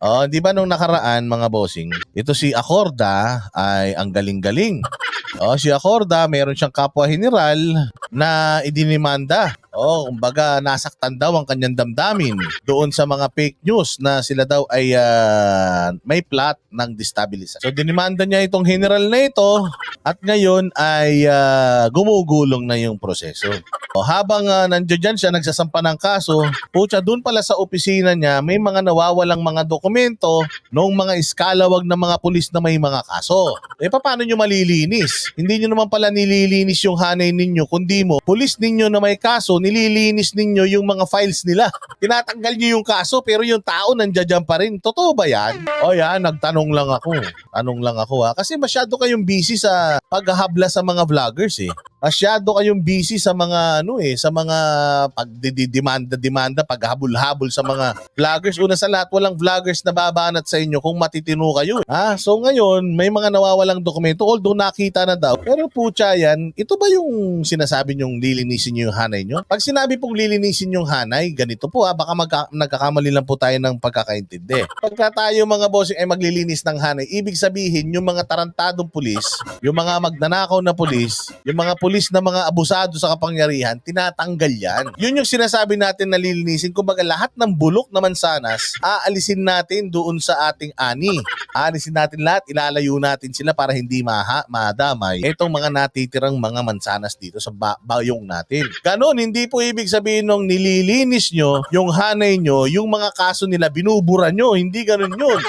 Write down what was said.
Oh, di ba nung nakaraan mga bossing, ito si Acorda ay ang galing-galing. Oh, si Acorda, meron siyang kapwa general na idinimanda. Oh, kumbaga nasaktan daw ang kanyang damdamin doon sa mga fake news na sila daw ay ah, may plot ng destabilisasyon. So dinimanda niya itong general na ito at ngayon ay ah, gumugulong na yung proseso. O habang uh, nandiyan dyan siya nagsasampa ng kaso, pucha doon pala sa opisina niya may mga nawawalang mga dokumento noong mga iskalawag na mga pulis na may mga kaso. Eh paano nyo malilinis? Hindi nyo naman pala nililinis yung hanay ninyo kundi mo, pulis ninyo na may kaso, nililinis ninyo yung mga files nila. Tinatanggal nyo yung kaso pero yung tao nandiyan pa rin. Totoo ba yan? O yan, nagtanong lang ako. Tanong lang ako ha. Kasi masyado kayong busy sa paghahabla sa mga vloggers eh masyado kayong busy sa mga ano eh, sa mga pagdidemanda-demanda, paghabol-habol sa mga vloggers. Una sa lahat, walang vloggers na babanat sa inyo kung matitino kayo. Ah, so ngayon, may mga nawawalang dokumento although nakita na daw. Pero putya yan, ito ba yung sinasabi nyong lilinisin nyo yung hanay nyo? Pag sinabi pong lilinisin yung hanay, ganito po ha, baka magka- nagkakamali lang po tayo ng pagkakaintindi. Pagka tayo mga bossing ay maglilinis ng hanay, ibig sabihin yung mga tarantadong pulis, yung mga magnanakaw na pulis, yung mga pulis na mga abusado sa kapangyarihan, tinatanggal yan. Yun yung sinasabi natin na lilinisin. Kumbaga lahat ng bulok na mansanas, aalisin natin doon sa ating ani. Aalisin natin lahat, ilalayo natin sila para hindi maha, madamay. Itong mga natitirang mga mansanas dito sa ba- bayong natin. Ganon, hindi po ibig sabihin nung nililinis nyo yung hanay nyo, yung mga kaso nila binubura nyo. Hindi ganon yun.